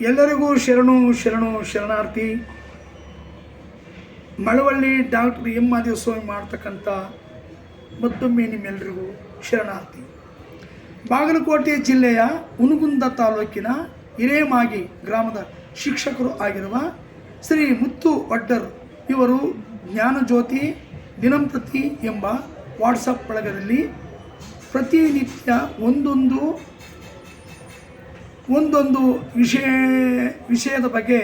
ಎಲ್ಲರಿಗೂ ಶರಣು ಶರಣು, ಶರಣಾರ್ಥಿ. ಮಳವಳ್ಳಿ ಡಾಕ್ಟರ್ ಎಂ ಮಾದೇವಸ್ವಾಮಿ ಮಾಡ್ತಕ್ಕಂಥ ಮತ್ತೊಮ್ಮೆ ನಿಮ್ಮೆಲ್ಲರಿಗೂ ಶರಣಾರ್ಥಿ. ಬಾಗಲಕೋಟೆ ಜಿಲ್ಲೆಯ ಹುನಗುಂದ ತಾಲೂಕಿನ ಹಿರೇಮಾಗಿ ಗ್ರಾಮದ ಶಿಕ್ಷಕರು ಆಗಿರುವ ಶ್ರೀ ಮುತ್ತು ಒಡ್ಡರ್ ಇವರು ಜ್ಞಾನಜ್ಯೋತಿ ದಿನಂಪ್ರತಿ ಎಂಬ ವಾಟ್ಸಪ್ ಬಳಗದಲ್ಲಿ ಪ್ರತಿನಿತ್ಯ ಒಂದೊಂದು ಒಂದೊಂದು ವಿಷಯ, ವಿಷಯದ ಬಗ್ಗೆ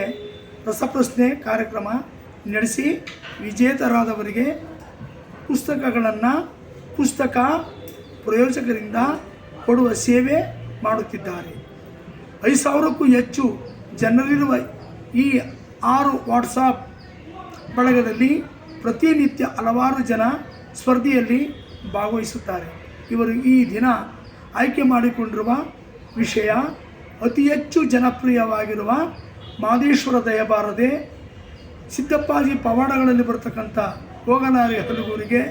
ರಸಪ್ರಶ್ನೆ ಕಾರ್ಯಕ್ರಮ ನಡೆಸಿ ವಿಜೇತರಾದವರಿಗೆ ಪುಸ್ತಕಗಳನ್ನು ಪುಸ್ತಕ ಪ್ರಯೋಜಕರಿಂದ ಕೊಡುವ ಸೇವೆ ಮಾಡುತ್ತಿದ್ದಾರೆ. ಐದು ಸಾವಿರಕ್ಕೂ ಹೆಚ್ಚು ಜನರಿರುವ ಈ ಆರು ವಾಟ್ಸಾಪ್ ಬಳಗದಲ್ಲಿ ಪ್ರತಿನಿತ್ಯ ಹಲವಾರು ಜನ ಸ್ಪರ್ಧೆಯಲ್ಲಿ ಭಾಗವಹಿಸುತ್ತಾರೆ. ಇವರು ಈ ದಿನ ಆಯ್ಕೆ ಮಾಡಿಕೊಂಡಿರುವ ವಿಷಯ ಅತಿ ಹೆಚ್ಚು ಜನಪ್ರಿಯವಾಗಿರುವ ಮಾದೇಶ್ವರ ದಯಬಾರದೆ ಸಿದ್ದಪ್ಪಾಜಿ ಪವಾಡಗಳಲ್ಲಿ ಬರ್ತಕ್ಕಂಥ ಹೋಗನಾರಿ ಹಲಗೂರಿಗೆ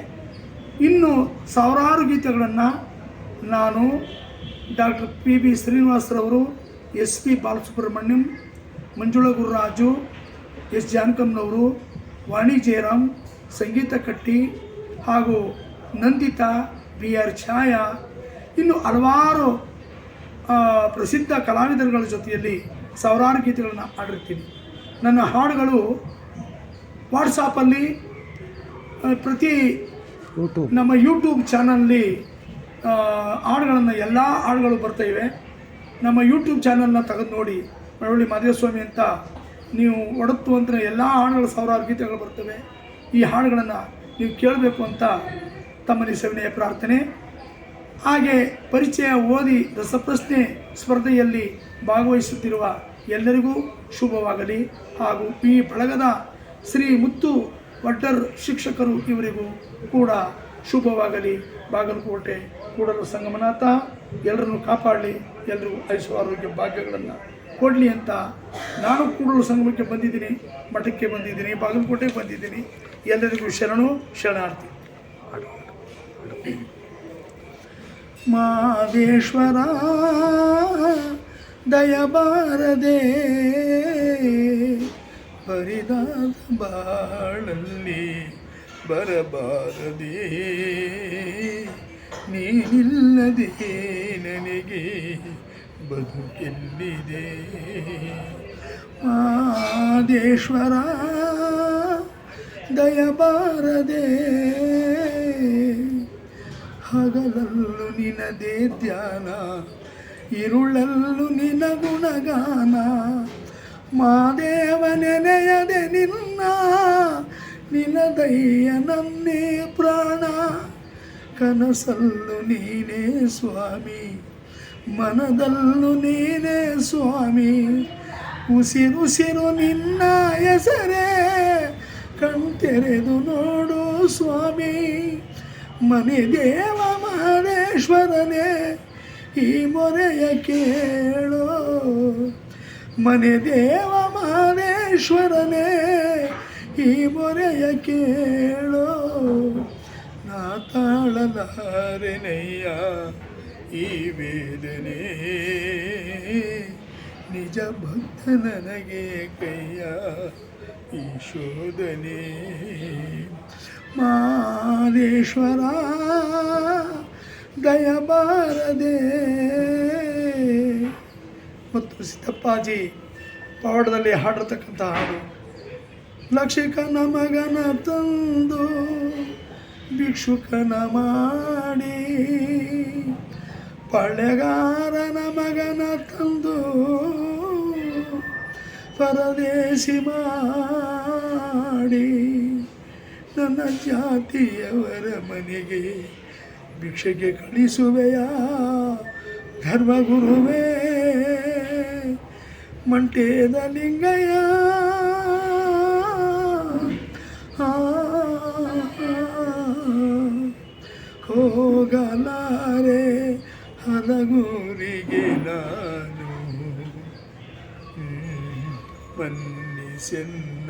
ಇನ್ನು ಸಾವಿರಾರು ಗೀತೆಗಳನ್ನು ನಾನು doctor P B ಶ್ರೀನಿವಾಸರವರು, S P Balasubrahmanyam, Manjula Gururaju, S ಜಾನಕಮ್ನವರು Vani Jayaram, Sangeetha Katti ಹಾಗೂ ನಂದಿತಾ, ಬಿ ಆರ್ ಛಾಯಾ, ಇನ್ನು ಹಲವಾರು ಪ್ರಸಿದ್ಧ ಕಲಾವಿದರುಗಳ ಜೊತೆಯಲ್ಲಿ ಸಾವಿರಾರು ಗೀತೆಗಳನ್ನು ಹಾಡಿರ್ತೀನಿ. ನನ್ನ ಹಾಡುಗಳು ವಾಟ್ಸಾಪಲ್ಲಿ ಪ್ರತಿ ಯೂಟ್ಯೂಬ್. ನಮ್ಮ ಯೂಟ್ಯೂಬ್ ಚಾನಲ್ನಲ್ಲಿ ಹಾಡುಗಳನ್ನು ಎಲ್ಲ ಹಾಡುಗಳು ಬರ್ತಾಯಿವೆ ಇವೆ. ನಮ್ಮ ಯೂಟ್ಯೂಬ್ ಚಾನಲ್ನ ತೆಗೆದು ನೋಡಿ ಮಳವಳ್ಳಿ ಮಾದೇವಸ್ವಾಮಿ ಅಂತ ನೀವು ಒಡತ್ತು ಅಂತ ಎಲ್ಲ ಹಾಡುಗಳು ಸಾವಿರಾರು ಗೀತೆಗಳು ಬರ್ತವೆ. ಈ ಹಾಡುಗಳನ್ನು ನೀವು ಕೇಳಬೇಕು ಅಂತ ತಮ್ಮಲ್ಲಿ ಸವಿನಯ ಪ್ರಾರ್ಥನೆ. ಹಾಗೆ ಪರಿಚಯ ಓದಿ ರಸಪ್ರಶ್ನೆ ಸ್ಪರ್ಧೆಯಲ್ಲಿ ಭಾಗವಹಿಸುತ್ತಿರುವ ಎಲ್ಲರಿಗೂ ಶುಭವಾಗಲಿ. ಹಾಗೂ ಈ ಬಳಗದ ಶ್ರೀ ಮುತ್ತು ವಡ್ಡರ್ ಶಿಕ್ಷಕರು ಇವರಿಗೂ ಕೂಡ ಶುಭವಾಗಲಿ. ಬಾಗಲಕೋಟೆ ಕೂಡಲು ಸಂಗಮನಾಥ, ಎಲ್ಲರನ್ನು ಕಾಪಾಡಲಿ, ಎಲ್ಲರಿಗೂ ಐಸು ಆರೋಗ್ಯ ಭಾಗ್ಯಗಳನ್ನು ಕೊಡಲಿ ಅಂತ ನಾನು ಕೂಡಲು ಸಂಗಮಕ್ಕೆ ಬಂದಿದ್ದೀನಿ, ಮಠಕ್ಕೆ ಬಂದಿದ್ದೀನಿ, ಬಾಗಲಕೋಟೆಗೆ ಬಂದಿದ್ದೀನಿ. ಎಲ್ಲರಿಗೂ ಶರಣು, ಶರಣಾರ್ಥಿ. ಮಾದೇಶ್ವರ ದಯಬಾರದೆ ಬರಿದಾದ ಬಾಳಲ್ಲಿ ಬರಬಾರದೆ. ನೀನಿಲ್ಲದೆ ನನಗೆ ಬದುಕೆಲ್ಲಿದೆ. ಮಾದೇಶ್ವರ ದಯಬಾರದೆ ಹಗಲಲ್ಲೂ ನಿನದೇ ಧ್ಯಾನ, ಇರುಳಲ್ಲೂ ನಿನ ಗುಣಗಾನ. ಮಾದೇವ ನೆನೆಯದೆ ನಿನ್ನ, ನಿನ ದಯ್ಯ ನನ್ನೇ ಪ್ರಾಣ. ಕನಸಲ್ಲು ನೀನೇ ಸ್ವಾಮಿ, ಮನದಲ್ಲೂ ನೀನೇ ಸ್ವಾಮಿ. ಉಸಿರುಸಿರು ನಿನ್ನ ಹೆಸರೇ, ಕಣ್ತೆರೆದು ನೋಡು ಸ್ವಾಮಿ. ಮನೆ ದೇವ ಮಹೇಶ್ವರನೇ ಈ ಮೊರೆಯ ಕೇಳೋ. ಮನೆ ದೇವ ಮಹೇಶ್ವರನೇ ಈ ಮೊರೆಯ ಕೇಳೋ. ನಾ ತಾಳಲಾರೆನಯ್ಯ ಈ ವೇದನೆ. ನಿಜ ಭಕ್ತ ನನಗೆ ಕೈಯ ಈ ಶೋಧನೆ. ಮಾದೇಶ್ವರ ದಯಬಾರದೆ ಮತ್ತು ಸಿದ್ದಪ್ಪಾಜಿ ಪವಾಡದಲ್ಲಿ ಹಾಡಿರ್ತಕ್ಕಂಥ ಹಾಡು, ಲಕ್ಷಿಕನ ಮಗನ ತಂದು ಭಿಕ್ಷುಕನ ಮಾಡಿ ಪಳೆಗಾರನ ಮಗನ ತಂದು ಪರದೇಶಿ ಮಾಡಿ, ನನ್ನ ಜಾತಿಯವರ ಮನೆಗೆ ಭಿಕ್ಷೆಗೆ ಕಳಿಸುವೆಯ ಧರ್ಮಗುರುವೇ ಮಂಟೇದ ಲಿಂಗಯ್ಯ ಹೋಗಲಾರೆ ಹಲಗೂರಿಗೆ ನಾನು ಮನ್ನಿಸೆನ್ನ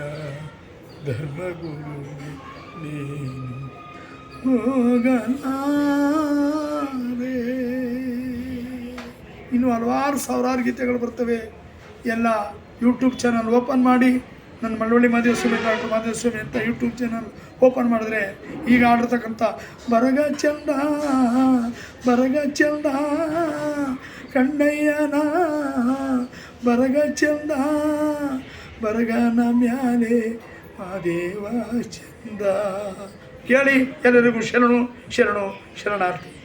ಧರ್ಮಗುರು ನೀನು ಹೋಗಲಾರೆ ಇನ್ನು ಹಲವಾರು ಸಾವಿರಾರು ಗೀತೆಗಳು ಬರ್ತವೆ. ಎಲ್ಲ ಯೂಟ್ಯೂಬ್ ಚಾನಲ್ ಓಪನ್ ಮಾಡಿ, ನನ್ನ ಮಳವಳ್ಳಿ ಮಾದೇವಸ್ವಾಮಿ, ಡಾಕ್ಟರ್ ಮಾದೇವಸ್ವಾಮಿ ಅಂತ ಯೂಟ್ಯೂಬ್ ಚಾನಲ್ ಓಪನ್ ಮಾಡಿದ್ರೆ ಈಗ ಆಡಿರ್ತಕ್ಕಂಥ ಬರಗ ಚಂದ ಬರಗ ಚಂದ, ಕಣ್ಣಯ್ಯನ, ಬರಗ ಚಂದ, ಬರಗನ ಮ್ಯಾಲೆ ಮಾದೇವ ಚಂದ. ಕೇಳಿ ಎಲ್ಲರಿಗೂ ಶರಣು ಶರಣು ಶರಣಾರ್ಥಿ.